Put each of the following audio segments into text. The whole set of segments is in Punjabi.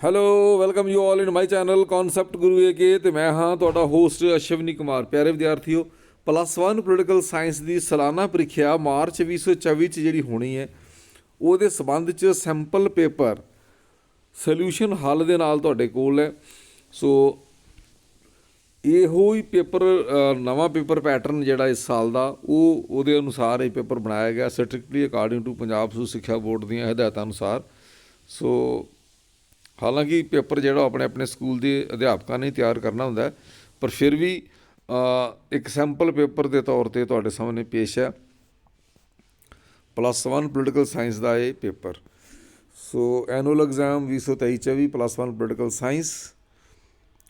Hello welcome you all in my channel concept Guru AK ਤੇ ਮੈਂ ਹਾਂ ਤੁਹਾਡਾ ਹੋਸਟ ਅਸ਼ਵਨੀ ਕੁਮਾਰ। ਪਿਆਰੇ ਵਿਦਿਆਰਥੀਓ ਪਲੱਸ 1 ਪੋਲੀਟੀਕਲ ਸਾਇੰਸ ਦੀ ਸਾਲਾਨਾ ਪ੍ਰੀਖਿਆ ਮਾਰਚ 2024 ਚ ਜਿਹੜੀ ਹੋਣੀ ਹੈ, ਉਹਦੇ ਸਬੰਧ ਚ ਸੈਂਪਲ ਪੇਪਰ ਸੋਲੂਸ਼ਨ ਹੱਲ ਦੇ ਨਾਲ ਤੁਹਾਡੇ ਕੋਲ ਹੈ। ਸੋ ਇਹੋ ਹੀ ਪੇਪਰ ਨਵਾਂ ਪੇਪਰ ਪੈਟਰਨ ਜਿਹੜਾ ਇਸ ਸਾਲ ਦਾ, ਉਹ, ਉਹਦੇ ਅਨੁਸਾਰ ਇਹ ਪੇਪਰ ਬਣਾਇਆ ਗਿਆ strictly according to Punjab school ਸਿੱਖਿਆ ਬੋਰਡ ਦੀਆਂ ਹਦਾਇਤਾਂ ਅਨੁਸਾਰ। ਸੋ ਹਾਲਾਂਕਿ ਪੇਪਰ ਜਿਹੜਾ ਉਹ ਆਪਣੇ ਆਪਣੇ ਸਕੂਲ ਦੇ ਅਧਿਆਪਕਾਂ ਨੇ ਤਿਆਰ ਕਰਨਾ ਹੁੰਦਾ ਪਰ ਫਿਰ ਵੀ ਇੱਕ ਸੈਂਪਲ ਪੇਪਰ ਦੇ ਤੌਰ ਤੇ ਤੁਹਾਡੇ ਸਾਹਮਣੇ ਪੇਸ਼ ਹੈ। ਪਲੱਸ 1 ਪੋਲੀਟੀਕਲ ਸਾਇੰਸ ਦਾ ਇਹ paper. So annual exam 2023 24 plus 1 political science,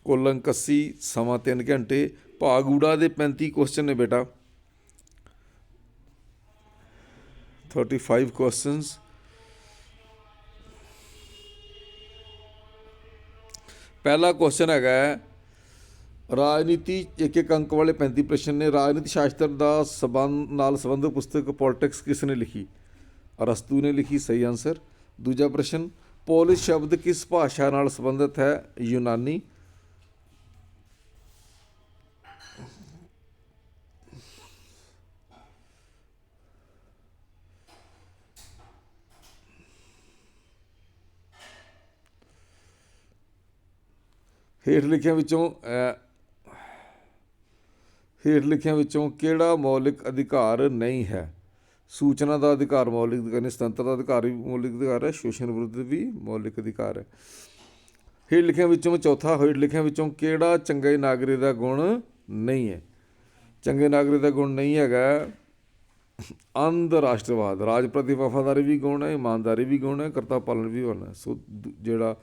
ਕੁੱਲ ਅੰਕ 80 ਸਮਾਂ 3 ਘੰਟੇ, ਭਾਗ ਊੜਾ ਦੇ 35 ਕੁਐਸਚਨ ਨੇ ਬੇਟਾ। 35 ਕੁਐਸਚਨਸ ਪਹਿਲਾ ਕੁਐਸਚਨ ਹੈਗਾ ਰਾਜਨੀਤੀ ਇੱਕ ਇੱਕ ਅੰਕ ਵਾਲੇ 35 ਪ੍ਰਸ਼ਨ ਨੇ, ਰਾਜਨੀਤੀ ਸ਼ਾਸਤਰ ਦਾ ਸਬੰਧ, ਨਾਲ ਸੰਬੰਧਿਤ ਪੁਸਤਕ ਪੋਲਿਟਿਕਸ ਕਿਸ ਨੇ ਲਿਖੀ? ਅਰਸਤੂ ਨੇ ਲਿਖੀ, ਸਹੀ ਆਨਸਰ ਦੂਜਾ ਪ੍ਰਸ਼ਨ, ਪੋਲਿਸ ਸ਼ਬਦ ਕਿਸ ਭਾਸ਼ਾ ਨਾਲ ਸੰਬੰਧਿਤ ਹੈ? ਯੂਨਾਨੀ। ਹੇਠ ਲਿਖਿਆਂ ਵਿੱਚੋਂ ਹੇਠ ਲਿਖਿਆਂ ਵਿੱਚੋਂ ਕਿਹੜਾ ਮੌਲਿਕ ਅਧਿਕਾਰ ਨਹੀਂ ਹੈ? ਸੂਚਨਾ ਦਾ ਅਧਿਕਾਰ ਮੌਲਿਕ ਅਧਿਕਾਰ ਨਹੀਂ ਸੁਤੰਤਰ ਦਾ ਅਧਿਕਾਰ ਵੀ ਮੌਲਿਕ ਅਧਿਕਾਰ ਹੈ, ਸ਼ੋਸ਼ਣ ਵਿਰੁੱਧ ਵੀ ਮੌਲਿਕ ਅਧਿਕਾਰ ਹੈ। ਹੇਠ ਲਿਖਿਆਂ ਵਿੱਚੋਂ ਚੌਥਾ, ਹੇਠ ਲਿਖਿਆਂ ਵਿੱਚੋਂ ਕਿਹੜਾ ਚੰਗੇ ਨਾਗਰਿਕ ਦਾ ਗੁਣ ਨਹੀਂ ਹੈ? ਚੰਗੇ ਨਾਗਰਿਕ ਦਾ ਗੁਣ ਨਹੀਂ ਹੈਗਾ। ਅੰਧ ਰਾਸ਼ਟਰਵਾਦ, ਰਾਜ ਪ੍ਰਤੀ ਵਫਾਦਾਰੀ ਵੀ ਗੁਣ ਹੈ, ਇਮਾਨਦਾਰੀ ਵੀ ਗੁਣ ਹੈ, ਕਰਤਾ ਪਾਲਣ ਵੀ ਹੋਣਾ ਸੋ ਦੂ- ਜਿਹੜਾ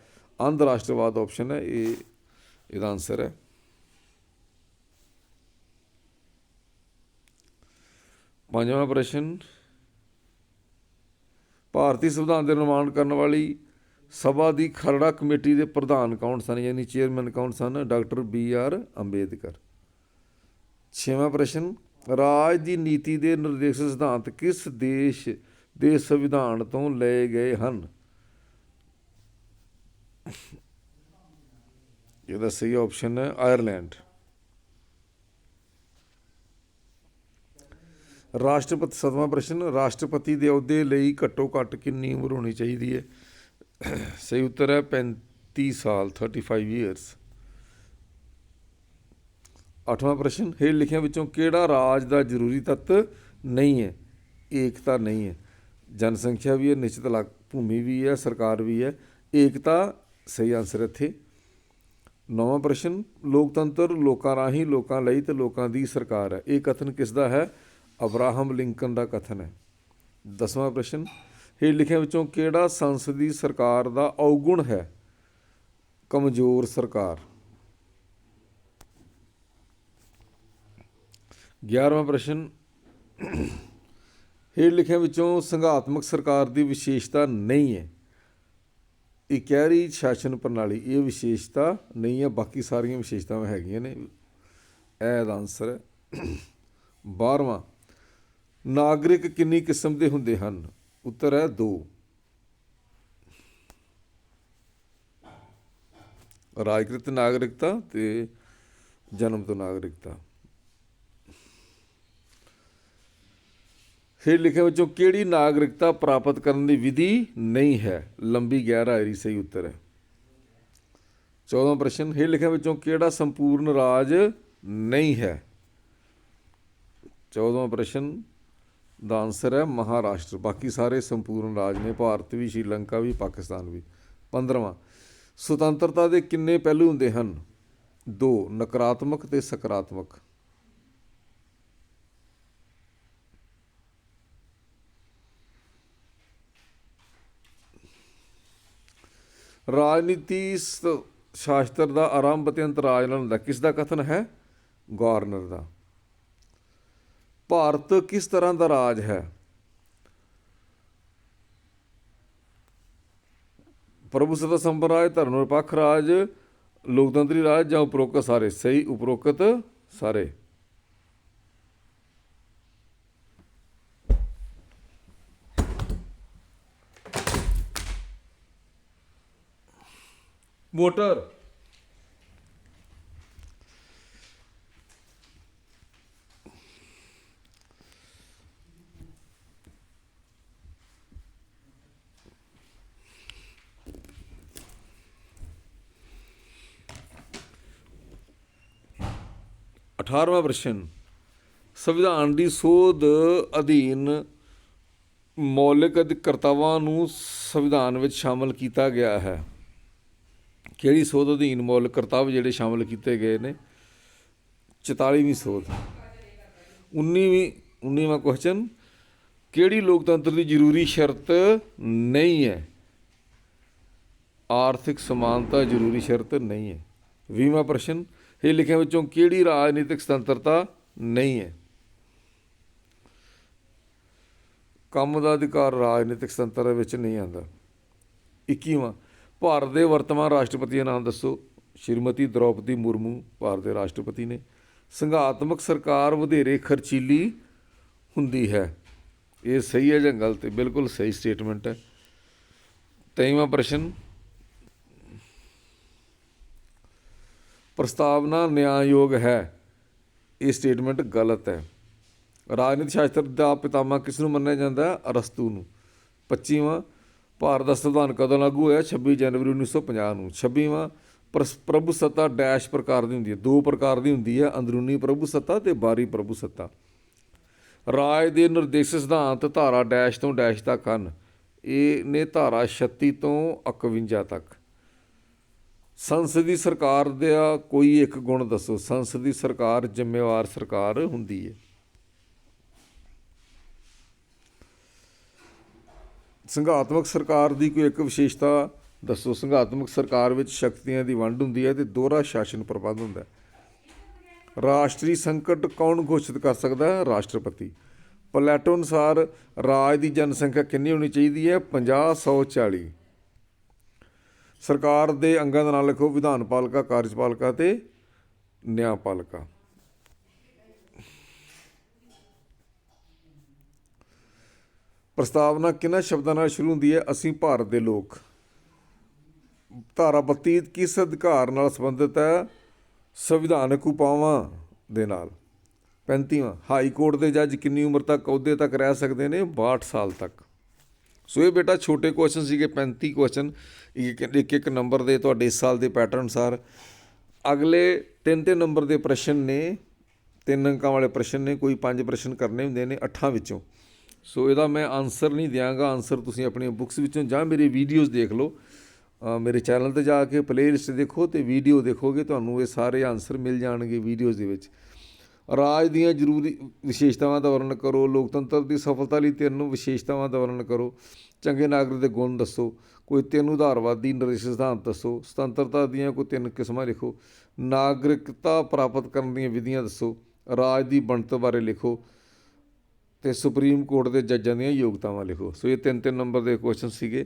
ਅੰਧ ਰਾਸ਼ਟਰਵਾਦ ਆਪਸ਼ਨ ਹੈ, ਇਹ ਇਹਦਾ ਆਨਸਰ ਹੈ ਪੰਜਵਾਂ ਪ੍ਰਸ਼ਨ ਭਾਰਤੀ ਸੰਵਿਧਾਨ ਦੇ ਨਿਰਮਾਣ ਕਰਨ ਵਾਲੀ ਸਭਾ ਦੀ ਖਰੜਾ ਕਮੇਟੀ ਦੇ ਪ੍ਰਧਾਨ ਕੌਣ ਸਨ? ਯਾਨੀ ਚੇਅਰਮੈਨ ਕੌਣ ਸਨ? Doctor B R Ambedkar. ਛੇਵਾਂ ਪ੍ਰਸ਼ਨ, ਰਾਜ ਦੀ ਨੀਤੀ ਦੇ ਨਿਰਦੇਸ਼ ਸਿਧਾਂਤ ਕਿਸ ਦੇਸ਼ ਦੇ ਸੰਵਿਧਾਨ ਤੋਂ ਲਏ ਗਏ ਹਨ? ਇਹਦਾ ਸਹੀ ਆਪਸ਼ਨ ਹੈ ਆਇਰਲੈਂਡ ਰਾਸ਼ਟਰਪਤੀ ਸਤਵਾਂ ਪ੍ਰਸ਼ਨ, ਰਾਸ਼ਟਰਪਤੀ ਦੇ ਅਹੁਦੇ ਲਈ ਘੱਟੋ ਘੱਟ ਕਿੰਨੀ ਉਮਰ ਹੋਣੀ ਚਾਹੀਦੀ ਹੈ? ਸਹੀ ਉੱਤਰ ਹੈ 35 ਸਾਲ 35 ਇਅਰਸ ਅੱਠਵਾਂ ਪ੍ਰਸ਼ਨ, ਹੇਠ ਲਿਖਿਆਂ ਵਿੱਚੋਂ ਕਿਹੜਾ ਰਾਜ ਦਾ ਜ਼ਰੂਰੀ ਤੱਤ ਨਹੀਂ ਹੈ? ਏਕਤਾ ਨਹੀਂ ਹੈ। ਜਨਸੰਖਿਆ ਵੀ ਹੈ, ਨਿਸ਼ਚਿਤ ਇਲਾਕ ਭੂਮੀ ਵੀ ਹੈ, ਸਰਕਾਰ ਵੀ ਹੈ। ਏਕਤਾ, ਸਹੀ ਆਨਸਰ ਇੱਥੇ। ਨੌਵਾਂ ਪ੍ਰਸ਼ਨ, ਲੋਕਤੰਤਰ ਲੋਕਾਂ ਰਾਹੀਂ ਲੋਕਾਂ ਲਈ ਤੇ ਲੋਕਾਂ ਦੀ ਸਰਕਾਰ ਹੈ। ਇਹ ਕਥਨ ਕਿਸ ਦਾ ਹੈ? ਅਬਰਾਹਮ ਲਿੰਕਨ ਦਾ ਕਥਨ ਹੈ। ਦਸਵਾਂ ਪ੍ਰਸ਼ਨ, ਹੇਠ ਲਿਖਿਆਂ ਵਿੱਚੋਂ ਕਿਹੜਾ ਸੰਸਦੀ ਸਰਕਾਰ ਦਾ ਔਗੁਣ ਹੈ? ਕਮਜ਼ੋਰ ਸਰਕਾਰ। 11ਵਾਂ ਪ੍ਰਸ਼ਨ, ਹੇਠ ਲਿਖਿਆਂ ਵਿੱਚੋਂ ਸੰਘਾਤਮਕ ਸਰਕਾਰ ਦੀ ਵਿਸ਼ੇਸ਼ਤਾ ਨਹੀਂ ਹੈ। ਇਕਹਿਰੀ ਸ਼ਾਸਨ ਪ੍ਰਣਾਲੀ, ਇਹ ਵਿਸ਼ੇਸ਼ਤਾ ਨਹੀਂ ਹੈ, ਬਾਕੀ ਸਾਰੀਆਂ ਵਿਸ਼ੇਸ਼ਤਾਵਾਂ ਹੈਗੀਆਂ ਨੇ। ਇਹ ਦਾ ਆਨਸਰ ਹੈ। 12ਵਾਂ ਨਾਗਰਿਕ ਕਿੰਨੀ ਕਿਸਮ ਦੇ ਹੁੰਦੇ ਹਨ? ਉੱਤਰ ਹੈ 2 ਰਾਜਕ੍ਰਿਤ ਨਾਗਰਿਕਤਾ ਤੇ ਜਨਮ ਤੋਂ ਨਾਗਰਿਕਤਾ। ਹੇਠ ਲਿਖੇ ਵਿੱਚੋਂ ਕਿਹੜੀ ਨਾਗਰਿਕਤਾ ਪ੍ਰਾਪਤ ਕਰਨ ਦੀ ਵਿਧੀ ਨਹੀਂ ਹੈ? ਲੰਬੀ ਗੈਰ ਸਹੀ ਉੱਤਰ ਹੈ। 14ਵਾਂ ਪ੍ਰਸ਼ਨ ਹੇਠ ਲਿਖੇ ਵਿੱਚੋਂ ਕਿਹੜਾ ਸੰਪੂਰਨ ਰਾਜ ਨਹੀਂ ਹੈ? 14ਵਾਂ ਪ੍ਰਸ਼ਨ, ਦਾ ਆਨਸਰ ਹੈ ਮਹਾਰਾਸ਼ਟਰ। ਬਾਕੀ ਸਾਰੇ ਸੰਪੂਰਨ ਰਾਜ ਨੇ, ਭਾਰਤ ਵੀ, ਸ਼੍ਰੀਲੰਕਾ ਵੀ, ਪਾਕਿਸਤਾਨ ਵੀ। 15ਵਾਂ ਸੁਤੰਤਰਤਾ ਦੇ ਕਿੰਨੇ ਪਹਿਲੂ ਹੁੰਦੇ ਹਨ? ਦੋ, ਨਕਾਰਾਤਮਕ ਤੇ ਸਕਾਰਾਤਮਕ। ਰਾਜਨੀਤੀ ਸ਼ਾਸਤਰ ਦਾ ਆਰੰਭ ਤੇ ਅੰਤ ਰਾਜ ਨਾਲ ਕਿਸ ਦਾ ਕਥਨ ਹੈ? ਗਵਰਨਰ ਦਾ। ਭਾਰਤ ਕਿਸ ਤਰ੍ਹਾਂ ਦਾ ਰਾਜ ਹੈ? ਪ੍ਰਭੂ ਸਦਾ ਸੰਪਰਾਜ ਧਰਮ ਨਿਰਪੱਖ ਰਾਜ, ਲੋਕਤੰਤਰੀ ਰਾਜ ਜਾਂ ਉਪਰੋਕਤ ਸਾਰੇ? ਸਹੀ, ਉਪਰੋਕਤ ਸਾਰੇ। ਵੋਟਰ ਅਠਾਰਵਾਂ ਪ੍ਰਸ਼ਨ। ਸੰਵਿਧਾਨ ਦੀ ਸੋਧ ਅਧੀਨ ਮੌਲਿਕ ਅਧਿਕਰਤਾਵਾਂ ਨੂੰ ਸੰਵਿਧਾਨ ਵਿੱਚ ਸ਼ਾਮਲ ਕੀਤਾ ਗਿਆ ਹੈ। ਕਿਹੜੀ ਸੋਧ ਅਧੀਨ ਮੌਲਿਕ ਕਰਤੱਵ ਜਿਹੜੇ ਸ਼ਾਮਲ ਕੀਤੇ ਗਏ ਨੇ? 44ਵੀਂ ਸੋਧ। 19ਵੀਂ 19ਵਾਂ ਕੁਐਸਚਨ ਕਿਹੜੀ ਲੋਕਤੰਤਰ ਦੀ ਜ਼ਰੂਰੀ ਸ਼ਰਤ ਨਹੀਂ ਹੈ? ਆਰਥਿਕ ਸਮਾਨਤਾ ਜ਼ਰੂਰੀ ਸ਼ਰਤ ਨਹੀਂ ਹੈ। 20ਵਾਂ ਪ੍ਰਸ਼ਨ ਇਹ ਲਿਖਿਆ ਵਿੱਚੋਂ ਕਿਹੜੀ ਰਾਜਨੀਤਿਕ ਸੁਤੰਤਰਤਾ ਨਹੀਂ ਹੈ? ਕੰਮ ਦਾ ਅਧਿਕਾਰ ਰਾਜਨੀਤਿਕ ਸੁਤੰਤਰਤਾ ਵਿੱਚ ਨਹੀਂ ਆਉਂਦਾ। 21ਵਾਂ ਭਾਰਤ ਦੇ ਵਰਤਮਾਨ ਰਾਸ਼ਟਰਪਤੀ ਦਾ ਨਾਮ ਦੱਸੋ। ਸ਼੍ਰੀਮਤੀ ਦ੍ਰੌਪਦੀ ਮੁਰਮੂ, ਭਾਰਤ ਦੇ ਰਾਸ਼ਟਰਪਤੀ ਨੇ। ਸੰਘਾਤਮਕ ਸਰਕਾਰ ਵਧੇਰੇ ਖਰਚੀਲੀ ਹੁੰਦੀ ਹੈ। ਇਹ ਸਹੀ ਹੈ ਜਾਂ ਗਲਤ? ਹੈ ਬਿਲਕੁਲ ਸਹੀ ਸਟੇਟਮੈਂਟ ਹੈ। ਤੇਈਵਾਂ ਪ੍ਰਸ਼ਨ। ਪ੍ਰਸਤਾਵਨਾ ਨਿਆਂਯੋਗ ਹੈ। ਇਹ ਸਟੇਟਮੈਂਟ ਗਲਤ ਹੈ। ਰਾਜਨੀਤੀ ਸ਼ਾਸਤਰ ਦਾ ਪਿਤਾਮਾ ਕਿਸ ਨੂੰ ਮੰਨਿਆ ਜਾਂਦਾ? ਅਰਸਤੂ ਨੂੰ। 25ਵਾਂ ਭਾਰਤ ਦਾ ਸੰਵਿਧਾਨ ਕਦੋਂ ਲਾਗੂ ਹੋਇਆ? 26 ਜਨਵਰੀ 1950 ਨੂੰ। 26ਵਾਂ ਪ੍ਰਸ- ਪ੍ਰਭੂ ਸੱਤਾ ਡੈਸ਼ ਪ੍ਰਕਾਰ ਦੀ ਹੁੰਦੀ ਹੈ। ਦੋ ਪ੍ਰਕਾਰ ਦੀ ਹੁੰਦੀ ਹੈ, ਅੰਦਰੂਨੀ ਪ੍ਰਭੂ ਸੱਤਾ ਤੇ ਬਾਹਰੀ ਪ੍ਰਭੂ ਸੱਤਾ। ਰਾਜ ਦੇ ਨਿਰਦੇਸ਼ ਸਿਧਾਂਤ ਧਾਰਾ ਡੈਸ਼ ਤੋਂ ਡੈਸ਼ ਤੱਕ ਹਨ। ਇਹ ਨੇ ਧਾਰਾ 36 ਤੋਂ 51 ਤੱਕ। ਸੰਸਦੀ ਸਰਕਾਰ ਦਾ ਕੋਈ ਇੱਕ ਗੁਣ ਦੱਸੋ? ਸੰਸਦੀ ਸਰਕਾਰ ਜ਼ਿੰਮੇਵਾਰ ਸਰਕਾਰ ਹੁੰਦੀ ਹੈ। ਸੰਘਾਤਮਕ ਸਰਕਾਰ ਦੀ ਕੋਈ ਇੱਕ ਵਿਸ਼ੇਸ਼ਤਾ, ਦੱਸੋ, ਸੰਘਾਤਮਕ ਸਰਕਾਰ ਵਿੱਚ ਸ਼ਕਤੀਆਂ ਦੀ ਵੰਡ ਹੁੰਦੀ ਹੈ ਤੇ ਦੋਹਰਾ ਸ਼ਾਸਨ ਪ੍ਰਬੰਧ ਹੁੰਦਾ ਹੈ। ਰਾਸ਼ਟਰੀ ਸੰਕਟ ਕੌਣ ਘੋਸ਼ਿਤ ਕਰ ਸਕਦਾ ਹੈ? ਰਾਸ਼ਟਰਪਤੀ। ਪਲੈਟੋ ਅਨੁਸਾਰ ਰਾਜ ਦੀ ਜਨਸੰਖਿਆ ਕਿੰਨੀ ਹੋਣੀ ਚਾਹੀਦੀ ਹੈ? 50 140 ਸਰਕਾਰ ਦੇ ਅੰਗਾਂ ਦਾ ਨਾਮ ਲਿਖੋ, ਵਿਧਾਨ ਪਾਲਿਕਾ, ਕਾਰਜਪਾਲਿਕਾ ਤੇ ਨਿਆਂਪਾਲਿਕਾ ਪ੍ਰਸਤਾਵਨਾ ਕਿਹਨਾਂ ਸ਼ਬਦਾਂ ਨਾਲ ਸ਼ੁਰੂ ਹੁੰਦੀ ਹੈ? ਅਸੀਂ ਭਾਰਤ ਦੇ ਲੋਕ। ਧਾਰਾ 32 ਕਿਸ ਅਧਿਕਾਰ ਨਾਲ ਸੰਬੰਧਿਤ ਹੈ? ਸੰਵਿਧਾਨਕ ਉਪਾਵਾਂ ਦੇ ਨਾਲ। 35ਵਾਂ ਹਾਈ ਕੋਰਟ ਦੇ ਜੱਜ ਕਿੰਨੀ ਉਮਰ ਤੱਕ, ਅਹੁਦੇ ਤੱਕ ਰਹਿ ਸਕਦੇ ਨੇ? 62 ਸਾਲ ਤੱਕ। ਸੋ ਇਹ ਬੇਟਾ ਛੋਟੇ ਕੁਐਸਚਨ ਸੀਗੇ 35 ਕੁਐਸਚਨ ਇੱਕ ਇੱਕ ਇੱਕ ਨੰਬਰ ਦੇ ਤੁਹਾਡੇ ਇਸ ਸਾਲ ਦੇ ਪੈਟਰਨ ਅਨੁਸਾਰ। ਅਗਲੇ ਤਿੰਨ ਤਿੰਨ ਨੰਬਰ ਦੇ ਪ੍ਰਸ਼ਨ ਨੇ। ਤਿੰਨ ਅੰਕਾਂ ਵਾਲੇ ਪ੍ਰਸ਼ਨ ਨੇ, ਕੋਈ ਪੰਜ ਪ੍ਰਸ਼ਨ ਕਰਨੇ ਹੁੰਦੇ ਨੇ ਅੱਠਾਂ ਵਿੱਚੋਂ। ਸੋ ਇਹਦਾ ਮੈਂ ਆਨਸਰ ਨਹੀਂ ਦਿਆਂਗਾ। ਆਨਸਰ ਤੁਸੀਂ ਆਪਣੀਆਂ ਬੁੱਕਸ ਵਿੱਚੋਂ ਜਾਂ ਮੇਰੇ ਵੀਡੀਓਜ਼ ਦੇਖ ਲਓ। ਮੇਰੇ ਚੈਨਲ ਤੇ ਜਾ ਕੇ ਪਲੇਲਿਸਟ ਦੇਖੋ ਤੇ ਵੀਡੀਓ ਦੇਖੋਗੇ, ਤੁਹਾਨੂੰ ਇਹ ਸਾਰੇ ਆਨਸਰ ਮਿਲ ਜਾਣਗੇ ਵੀਡੀਓਜ਼ ਦੇ ਵਿੱਚ। ਰਾਜ ਦੀਆਂ ਜ਼ਰੂਰੀ ਵਿਸ਼ੇਸ਼ਤਾਵਾਂ ਦਾ ਵਰਣਨ ਕਰੋ, ਲੋਕਤੰਤਰ ਦੀ ਸਫਲਤਾ ਲਈ ਤਿੰਨ ਵਿਸ਼ੇਸ਼ਤਾਵਾਂ ਦਾ ਵਰਣਨ ਕਰੋ। ਚੰਗੇ ਨਾਗਰਿਕ ਦੇ ਗੁਣ ਦੱਸੋ, ਕੋਈ ਤਿੰਨ ਉਧਾਰਵਾਦੀ ਨਿਰਦੇਸ਼ ਸਿਧਾਂਤ ਦੱਸੋ, ਸੁਤੰਤਰਤਾ ਦੀਆਂ ਕੋਈ ਤਿੰਨ ਕਿਸਮਾਂ ਲਿਖੋ, ਨਾਗਰਿਕਤਾ ਪ੍ਰਾਪਤ ਕਰਨ ਦੀਆਂ ਵਿਧੀਆਂ ਦੱਸੋ, ਰਾਜ ਦੀ ਬਣਤ ਬਾਰੇ ਲਿਖੋ ਤੇ ਸੁਪਰੀਮ ਕੋਰਟ ਦੇ ਜੱਜਾਂ ਦੀਆਂ ਯੋਗਤਾਵਾਂ ਲਿਖੋ। ਸੋ ਇਹ ਤਿੰਨ ਤਿੰਨ ਨੰਬਰ ਦੇ ਕੁਐਸਚਨ ਸੀਗੇ।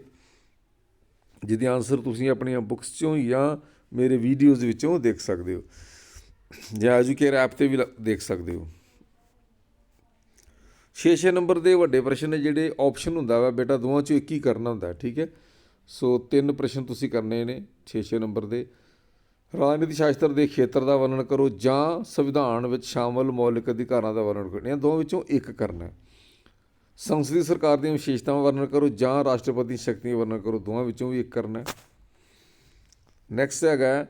ਜਿਹਦੇ ਆਨਸਰ ਤੁਸੀਂ ਆਪਣੀਆਂ ਬੁੱਕਸ ਚੋਂ ਜਾਂ ਮੇਰੇ ਵੀਡੀਓਜ਼ ਵਿੱਚੋਂ ਦੇਖ ਸਕਦੇ ਹੋ। ਜਾਂ ਐਜੂਕੇਅਰ ਐਪ ਤੇ ਵੀ ਲ- ਦੇਖ ਸਕਦੇ ਹੋ। 6-6 ਨੰਬਰ ਦੇ ਵੱਡੇ ਪ੍ਰਸ਼ਨ ਨੇ ਜਿਹੜੇ ਆਪਸ਼ਨ ਹੁੰਦਾ ਵਾ, ਬੇਟਾ ਦੋਵਾਂ ਚੋਂ ਇੱਕ ਹੀ ਕਰਨਾ ਹੁੰਦਾ, ਠੀਕ ਹੈ? ਸੋ ਤਿੰਨ ਪ੍ਰਸ਼ਨ ਤੁਸੀਂ ਕਰਨੇ ਨੇ 6-6 ਨੰਬਰ ਦੇ। ਰਾਜਨੀਤੀ ਸ਼ਾਸਤਰ ਦੇ ਖੇਤਰ ਦਾ ਵਰਣਨ ਕਰੋ ਜਾਂ ਸੰਵਿਧਾਨ ਵਿੱਚ ਸ਼ਾਮਲ ਮੌਲਿਕ ਅਧਿਕਾਰਾਂ ਦਾ ਵਰਣਨ ਕਰੋ। ਇਹਨਾਂ ਦੋਵਾਂ ਵਿੱਚੋਂ ਇੱਕ ਕਰਨਾ ਹੈ। ਸੰਸਦੀ ਸਰਕਾਰ ਦੀਆਂ ਵਿਸ਼ੇਸ਼ਤਾਵਾਂ ਵਰਣਨ ਕਰੋ ਜਾਂ ਰਾਸ਼ਟਰਪਤੀ ਦੀਆਂ ਸ਼ਕਤੀਆਂ ਵਰਣਨ ਕਰੋ। ਦੋਵਾਂ ਵਿੱਚੋਂ ਵੀ ਇੱਕ ਕਰਨਾ ਹੈ। ਨੈਕਸਟ ਹੈਗਾ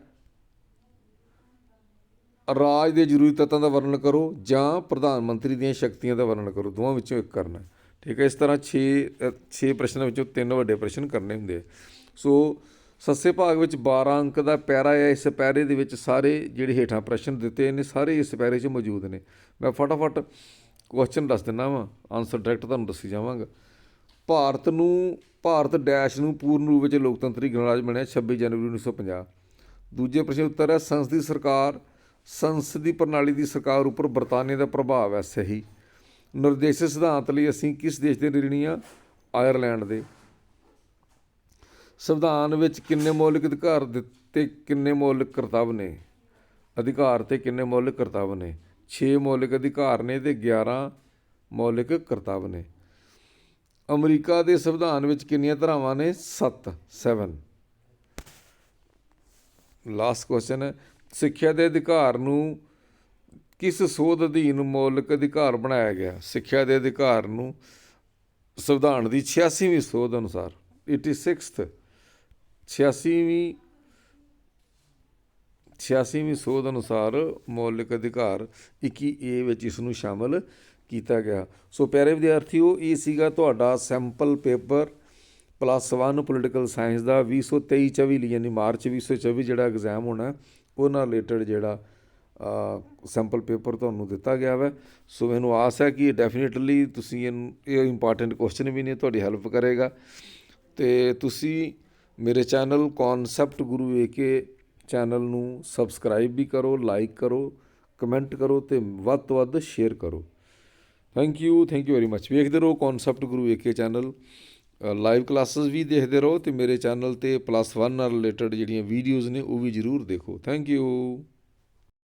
ਰਾਜ ਦੇ ਜ਼ਰੂਰੀ ਤੱਤਾਂ ਦਾ ਵਰਣਨ ਕਰੋ ਜਾਂ ਪ੍ਰਧਾਨ ਮੰਤਰੀ ਦੀਆਂ ਸ਼ਕਤੀਆਂ ਦਾ ਵਰਣਨ ਕਰੋ। ਦੋਵਾਂ ਵਿੱਚੋਂ ਇੱਕ ਕਰਨਾ ਠੀਕ ਹੈ, ਇਸ ਤਰ੍ਹਾਂ 6 6 ਪ੍ਰਸ਼ਨਾਂ ਵਿੱਚੋਂ ਤਿੰਨ ਵੱਡੇ ਪ੍ਰਸ਼ਨ ਕਰਨੇ ਹੁੰਦੇ ਆ। ਸੋ ਸੱਸੇ ਭਾਗ ਵਿੱਚ 12 ਅੰਕ ਦਾ ਪੈਰਾ ਹੈ। ਇਸ ਪੈਰੇ ਦੇ ਵਿੱਚ ਸਾਰੇ ਜਿਹੜੇ ਹੇਠਾਂ ਪ੍ਰਸ਼ਨ ਦਿੱਤੇ ਨੇ, ਸਾਰੇ ਇਸ ਪੈਰੇ 'ਚ ਮੌਜੂਦ ਨੇ। ਮੈਂ ਫਟਾਫਟ ਕੁਐਸਚਨ ਦੱਸ ਦਿੰਦਾ ਵਾਂ ਆਨਸਰ ਡਾਇਰੈਕਟ ਤੁਹਾਨੂੰ ਦੱਸੀ ਜਾਵਾਂਗਾ। ਭਾਰਤ ਨੂੰ, ਭਾਰਤ ਡੈਸ਼ ਨੂੰ ਪੂਰਨ ਰੂਪ ਵਿੱਚ ਲੋਕਤੰਤਰੀ ਗਣਰਾਜ ਬਣਿਆ 26 ਜਨਵਰੀ 1950 ਦੂਜੇ ਪ੍ਰਸ਼ਨ ਉੱਤਰ ਹੈ ਸੰਸਦੀ ਸਰਕਾਰ ਸੰਸਦੀ ਪ੍ਰਣਾਲੀ ਦੀ ਸਰਕਾਰ ਉੱਪਰ ਬਰਤਾਨੀਆ ਦਾ ਪ੍ਰਭਾਵ ਹੈ ਸਹੀ। ਨਿਰਦੇਸ਼ ਸਿਧਾਂਤ ਲਈ ਅਸੀਂ ਕਿਸ ਦੇਸ਼ ਦੇ ਰਿਣੀ ਹਾਂ ਆਇਰਲੈਂਡ ਦੇ। ਸੰਵਿਧਾਨ ਵਿੱਚ ਕਿੰਨੇ ਮੌਲਿਕ ਅਧਿਕਾਰ ਦਿੱਤੇ ਕਿੰਨੇ ਮੌਲਿਕ ਕਰਤੱਵ ਨੇ? ਅਧਿਕਾਰ ਤੇ ਕਿੰਨੇ ਮੌਲਿਕ ਕਰਤੱਵ ਨੇ? 6 ਮੌਲਿਕ ਅਧਿਕਾਰ ਨੇ ਤੇ 11 ਮੌਲਿਕ ਕਰਤੱਵ ਨੇ। ਅਮਰੀਕਾ ਦੇ ਸੰਵਿਧਾਨ ਵਿੱਚ ਕਿੰਨੀਆਂ ਧਾਰਾਵਾਂ ਨੇ? 7 7 ਲਾਸਟ ਕੁਐਸਚਨ ਹੈ, ਸਿੱਖਿਆ ਦੇ ਅਧਿਕਾਰ ਨੂੰ ਕਿਸ ਸੋਧ ਅਧੀਨ ਮੌਲਿਕ ਅਧਿਕਾਰ ਬਣਾਇਆ ਗਿਆ? ਸਿੱਖਿਆ ਦੇ ਅਧਿਕਾਰ ਨੂੰ ਸੰਵਿਧਾਨ ਦੀ 86ਵੀਂ ਸੋਧ ਅਨੁਸਾਰ। 86th 86ਵੀਂ 86ਵੀਂ ਸੋਧ ਅਨੁਸਾਰ ਮੌਲਿਕ ਅਧਿਕਾਰ 21 ਏ ਵਿੱਚ ਇਸ ਨੂੰ ਸ਼ਾਮਲ ਕੀਤਾ ਗਿਆ। ਸੋ ਪਿਆਰੇ ਵਿਦਿਆਰਥੀਓ, ਇਹ ਸੀਗਾ ਤੁਹਾਡਾ sample paper plus 1 political science ਦਾ 2023 24 ਲਈ, ਯਾਨੀ ਮਾਰਚ 2024 ਜਿਹੜਾ ਐਗਜ਼ਾਮ ਹੋਣਾ, ਉਹਨਾਂ ਉਹ ਰਿਲੇਟਡ ਜਿਹੜਾ ਸੈਂਪਲ ਪੇਪਰ ਤੁਹਾਨੂੰ ਦਿੱਤਾ ਗਿਆ ਵਾ। ਸੋ ਮੈਨੂੰ ਆਸ ਹੈ ਕਿ ਇਹ ਡੈਫੀਨਿਟਲੀ ਤੁਸੀਂ ਇਹਨੂੰ, ਇਹ ਇੰਪੋਰਟੈਂਟ ਕੁਐਸਚਨ ਵੀ ਨੇ, ਤੁਹਾਡੀ ਹੈਲਪ ਕਰੇਗਾ। ਤੇ ਤੁਸੀਂ ਮੇਰੇ channel concept guru AK channel ਨੂੰ ਸਬਸਕ੍ਰਾਈਬ ਵੀ ਕਰੋ, ਲਾਈਕ ਕਰੋ, ਕਮੈਂਟ ਕਰੋ ਤੇ ਵੱਧ ਤੋਂ ਵੱਧ ਸ਼ੇਅਰ ਕਰੋ। Thank you thank you very much ਵੇਖਦੇ ਰਹੋ concept guru AK channel. Live classes ਵੀ ਦੇਖਦੇ ਰਹੋ ਤੇ ਮੇਰੇ ਚੈਨਲ ਤੇ ਪਲੱਸ 1 ਨਾਲ ਰਿਲੇਟਡ ਜਿਹੜੀਆਂ ਵੀਡੀਓਜ਼ ਨੇ ਉਹ ਵੀ ਜਰੂਰ ਦੇਖੋ। Thank you